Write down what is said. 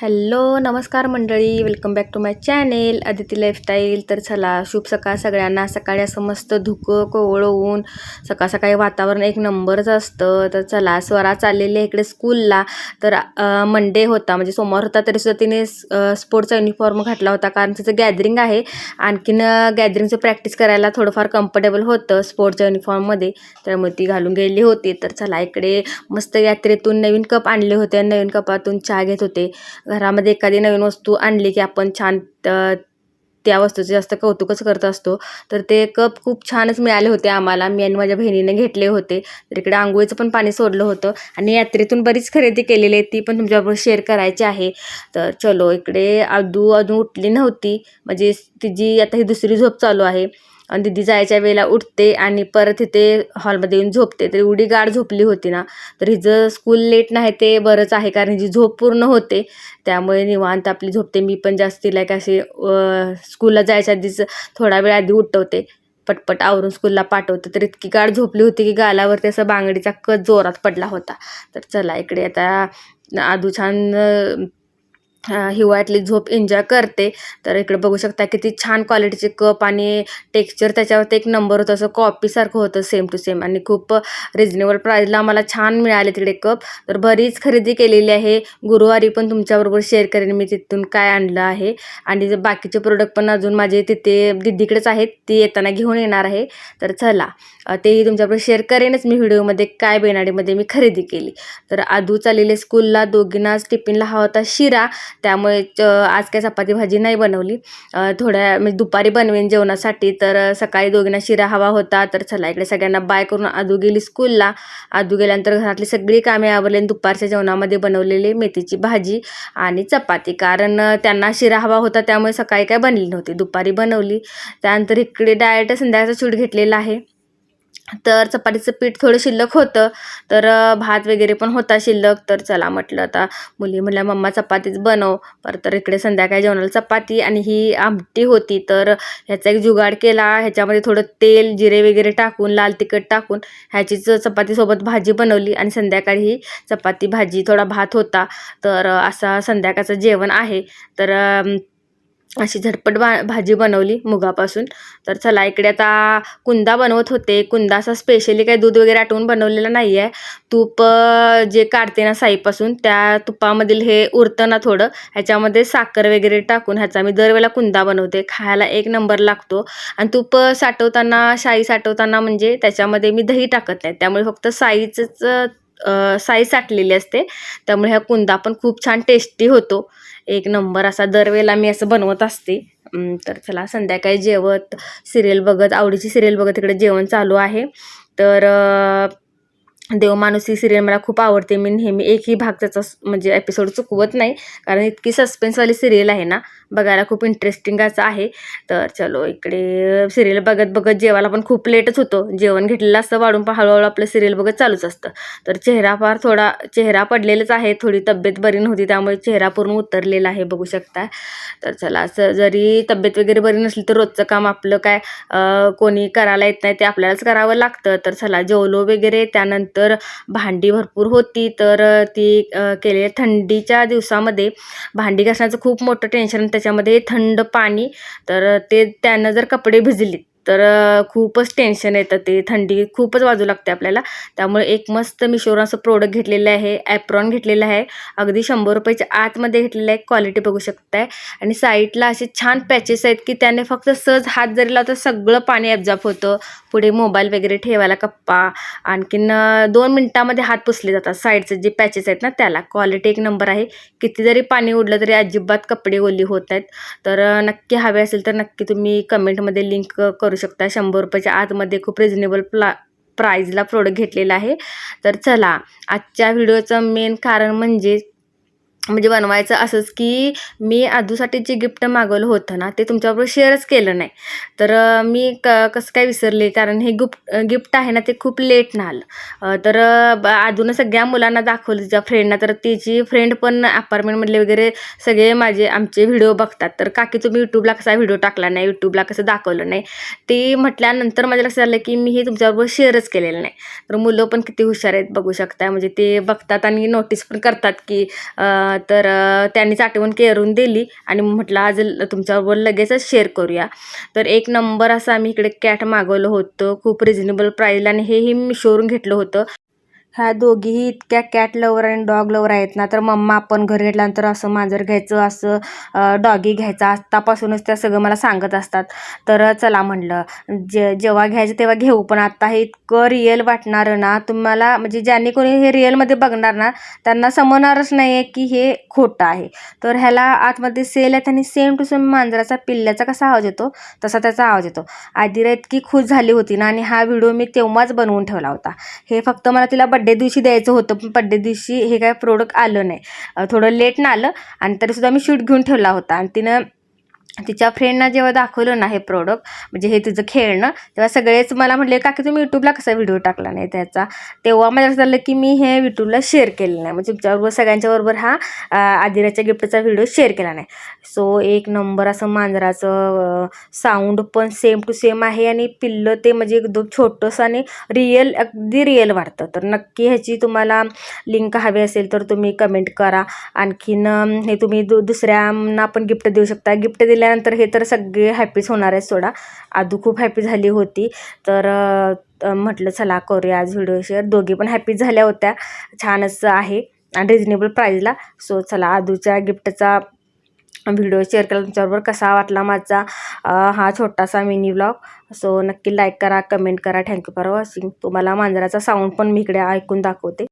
Hello नमस्कार मंडळी. Welcome back to my channel Aditi lifestyle तर चला शुभ सकाळ सगळ्यांना. सकाळी असं मस्त धुकं कोवळं ऊन सकाळ सकाळी वातावरण एक नंबरच असतं. तर चला स्वरा चाललेली इकडे स्कूलला तर मंडे होता. म्हणजे सोमवार होता तरी सुद्धा तिने स्पोर्टचा युनिफॉर्म घातला होता. कारण तिचं गॅदरिंग आहे. आणखीन गॅदरिंगचं प्रॅक्टिस करायला थोडंफार कम्फर्टेबल होतं स्पोर्टच्या युनिफॉर्ममध्ये त्यामुळे ती घालून गेली होती. तर चला इकडे मस्त यात्रेतून नवीन कप आणले होते. नवीन कपातून चहा घेत होते. घरामध्ये एखादी नवीन वस्तू आणली की आपण छान त्या वस्तूचे जास्त कौतुकच करत असतो. तर ते कप खूप छानच मिळाले होते आम्हाला. मी आणि माझ्या बहिणीने घेतले होते. तर इकडे आंघोळीचं पण पाणी सोडलं होतं. आणि यात्रेतून बरीच खरेदी केलेली आहे. ती पण तुमच्याबरोबर शेअर करायची आहे. तर चलो इकडे आदू अजून उठली नव्हती. म्हणजे तिची आता ही दुसरी झोप चालू आहे. आणि दिदी जायच्या वेळेला उठते आणि परत इथे हॉलमध्ये येऊन झोपते. तर एवढी गाढ झोपली होती ना. तर हिचं स्कूल लेट नाही ते बरंच आहे कारण हिची झोप पूर्ण होते. त्यामुळे निवांत आपली झोपते. मी पण जास्त तिला काय असे स्कूलला जायच्या आधीच थोडा वेळ आधी उठवते. पटपट आवरून स्कूलला पाठवते. तर इतकी गाढ झोपली होती की गालावरती असं बांगडीचा कच जोरात पडला होता. तर चला इकडे आता आदू छान हिवाळ्यातली झोप एन्जॉय करते. तर इकडे बघू शकता किती छान क्वालिटीचे कप आणि टेक्स्चर त्याच्यावरती एक नंबर होतं असं कॉपीसारखं होतं सेम टू सेम आणि खूप रिजनेबल प्राईजला आम्हाला छान मिळाले तिकडे कप तर बरीच खरेदी केलेली आहे. गुरुवारी पण तुमच्याबरोबर शेअर करेन मी तिथून काय आणलं आहे. आणि बाकीचे प्रोडक्ट पण अजून माझे तिथे दिदीकडेच आहेत ती येताना घेऊन येणार आहे. तर चला तेही तुमच्याबरोबर शेअर करेनच मी व्हिडिओमध्ये काय बेनाडीमध्ये मी खरेदी केली. तर आधू चाललेले स्कूलला दोघींनाच टिफिनला हवा होता शिरा. त्यामुळे आज काय चपाती भाजी नाही बनवली. थोड्या म्हणजे दुपारी बनवेन जेवणासाठी. तर सकाळी दोघींना शिरा हवा होता. तर चला इकडे सगळ्यांना बाय करून आदू गेली स्कूलला. आदू गेल्यानंतर घरातली सगळी कामे आवरली दुपारच्या जेवणामध्ये बनवलेली मेथीची भाजी आणि चपाती. कारण त्यांना शिरा हवा होता त्यामुळे सकाळी काय बनली नव्हती. दुपारी बनवली. त्यानंतर इकडे डायरेक्ट संध्याकाळचा शूट घेतलेला आहे. तर चपातीचं पीठ थोडं शिल्लक होतं. तर भात वगैरे पण होता शिल्लक. तर चला म्हटलं आता मुली म्हटल्या मम्मा चपातीच बनव. पर तर इकडे संध्याकाळी जेवणाला चपाती आणि ही आमटी होती. तर ह्याचा एक जुगाड केला. ह्याच्यामध्ये थोडं तेल जिरे वगैरे टाकून लाल तिखट टाकून ह्याचीच चपातीसोबत भाजी बनवली आणि संध्याकाळी ही चपाती भाजी थोडा भात होता. तर असा संध्याकाळचं जेवण आहे. तर अशी झटपट बा भाजी बनवली मुगापासून. तर चला इकडे आता कुंदा बनवत होते. कुंदा असा स्पेशली काही दूध वगैरे आटवून बनवलेला नाही आहे तूप जे काढते ना साईपासून त्या तुपामधील हे उरतं ना थोडं ह्याच्यामध्ये साखर वगैरे टाकून ह्याचा मी दरवेळेला कुंदा बनवते. खायला एक नंबर लागतो. आणि तूप साठवताना शाई साठवताना म्हणजे त्याच्यामध्ये मी दही टाकत नाही. त्यामुळे फक्त साईचंच साई साठलेली असते. त्यामुळे ह्या कुंदा पण खूप छान टेस्टी होतो. एक नंबर असा दरवेळेला मी असं बनवत असते. तर चला संध्याकाळी जेवत सिरियल बघत आवडीची सिरियल बघत इकडे जेवण चालू आहे. तर देवमानुस ही सिरियल मला खूप आवडते. मी नेहमी एकही भाग त्याचा म्हणजे एपिसोड चुकवत नाही. कारण इतकी सस्पेन्सवाली सिरियल आहे ना बघायला खूप इंटरेस्टिंग असं आहे. तर चलो इकडे सिरियल बघत बघत जेवायला पण खूप लेटच होतो. जेवण घेतलेलं असतं वाढून पण हळूहळू आपलं सिरियल बघत चालूच असतं. तर चेहरा फार थोडा चेहरा पडलेलाच आहे. थोडी तब्येत बरी नव्हती त्यामुळे चेहरा पूर्ण उतरलेला आहे बघू शकता. तर चला असं जरी तब्येत वगैरे बरी नसली तर रोजचं काम आपलं काय कोणी करायला येत नाही ते आपल्यालाच करावं लागतं. तर चला जेवलो वगैरे त्यानंतर तर भांडी भरपूर होती. तर ती केले थंडीच्या दिवसामध्ये भांडी घासण्याचं खूप मोठं टेन्शन त्याच्यामध्ये थंड पाणी. तर ते त्यानं जर कपडे भिजली तर खूपच टेन्शन येतं ते. थंडी खूपच वाजू लागते आपल्याला. त्यामुळे एक मस्त मिशोवर असं प्रोडक्ट घेतलेलं आहे. ॲप्रॉन घेतलेलं आहे. अगदी शंभर रुपयाच्या आतमध्ये घेतलेलं आहे. क्वालिटी बघू शकताय. आणि साईडला असे छान पॅचेस आहेत की त्याने फक्त सहज हात जरी लावता सगळं पाणी ॲब्झॉर्ब होतं. पुढे मोबाईल वगैरे ठेवायला कप्पा आणखीन दोन मिनटामध्ये हात पुसले जातात साईडचे जे पॅचेस आहेत ना त्याला. क्वालिटी एक नंबर आहे. किती जरी पाणी उडलं तरी अजिबात कपडे ओली होत आहेत तर नक्की हवे असेल तर नक्की तुम्ही कमेंटमध्ये लिंक करू शकता. शंभर रुपयाच्या आतमध्ये खूप रिजनेबल प्ला प्राईजला प्रोडक्ट घेतलेला आहे. तर चला आजच्या व्हिडिओचं मेन कारण म्हणजे म्हणजे बनवायचं असंच की मी आदूसाठी जे गिफ्ट मागवलं होतं ना ते तुमच्याबरोबर शेअरच केलं नाही. तर मी क कसं काय विसरले? कारण हे गुप्ट गिफ्ट आहे ना ते खूप लेट ना आलं. तर आदूनं सगळ्या मुलांना दाखवलं तिच्या फ्रेंडना तर तिची फ्रेंड पण अपार्टमेंटमधले वगैरे सगळे माझे आमचे व्हिडिओ बघतात. तर काकी तुम्ही यूट्यूबला कसा व्हिडिओ टाकला नाही? यूट्यूबला कसं दाखवलं नाही? ते म्हटल्यानंतर माझ्या लक्षात आलं की मी हे तुमच्याबरोबर शेअरच केलेलं नाही. तर मुलं पण किती हुशार आहेत बघू शकता म्हणजे ते बघतात आणि नोटीस पण करतात की तर अ, त्यांनीच आठवण करून दिली आणि म्हटलं आज तुमच्याबरोबर लगेचच शेअर करूया. तर एक नंबर असं आम्ही इकडे कॅट मागवलं होतं खूप रिजनेबल प्राईजला आणि हेही मी शोरून घेतलं होतं. ह्या दोघीही इतक्या कॅट लवर आणि डॉग लवर आहेत ना तर मम्मा आपण घर घेतल्यानंतर असं मांजर घ्यायचं असं डॉगी घ्यायचं. आत्तापासूनच त्या सगळं मला सांगत असतात. तर चला म्हणलं जे जेव्हा घ्यायचं तेव्हा घेऊ पण आत्ता हे इतकं रिअल वाटणारं ना तुम्हाला म्हणजे ज्यांनी कोणी हे रिअलमध्ये बघणार ना त्यांना समजणारच नाही आहे की हे खोटं आहे. तर ह्याला आतमध्ये सेल आहेत आणि सेम टू सेम मांजराचा पिल्ल्याचा कसा आवाज येतो तसा त्याचा आवाज येतो. आदिरा इतकी खुश झाली होती ना आणि हा व्हिडिओ मी तेव्हाच बनवून ठेवला होता. हे फक्त मला तिला पड्डे दिवशी द्यायचं होतं पण पड्डे दिवशी हे काय प्रोडक्ट आलं नाही. थोडं लेट ना आलं आणि तरीसुद्धा मी शूट घेऊन ठेवला होता. आणि तिनं तिच्या फ्रेंडना जेव्हा दाखवलं ना हे प्रोडक्ट म्हणजे हे तुझं खेळणं तेव्हा सगळेच मला म्हटले काकी तुम्ही यूट्यूबला कसा व्हिडिओ टाकला नाही त्याचा? तेव्हा मला असं झालं की मी हे यूट्यूबला शेअर केलं नाही. म्हणजे तुमच्याबरोबर सगळ्यांच्याबरोबर हा आदिराच्या गिफ्टचा व्हिडिओ शेअर केला नाही. सो एक नंबर असं मांजराचं साऊंड पण सेम टू सेम आहे आणि पिल्लं ते म्हणजे एकदम छोटंसं आणि रिअल अगदी रिअल वाटतं. तर नक्की ह्याची तुम्हाला लिंक हवी असेल तर तुम्ही कमेंट करा. आणखीन हे तुम्ही दु दुसऱ्यांना पण गिफ्ट देऊ शकता. गिफ्ट दिल्यानंतर हे तर सगळे हॅपीच होणार आहेत सोडा. आदू खूप हॅपी झाली होती. तर म्हटलं चला करूया आज व्हिडिओ शेअर दोघी पण हॅपी झाल्या होत्या. छानच आहे. आणि रिजनेबल प्राईजला सो चला आदूच्या गिफ्टचा व्हिडिओ शेअर केला. तुमच्याबरोबर कसा वाटला माझा हा छोटासा मिनी ब्लॉग सो नक्की लाईक करा कमेंट करा. थँक्यू फॉर वॉचिंग तुम्हाला मांजराचा साऊंड पण मी इकडे ऐकून दाखवते.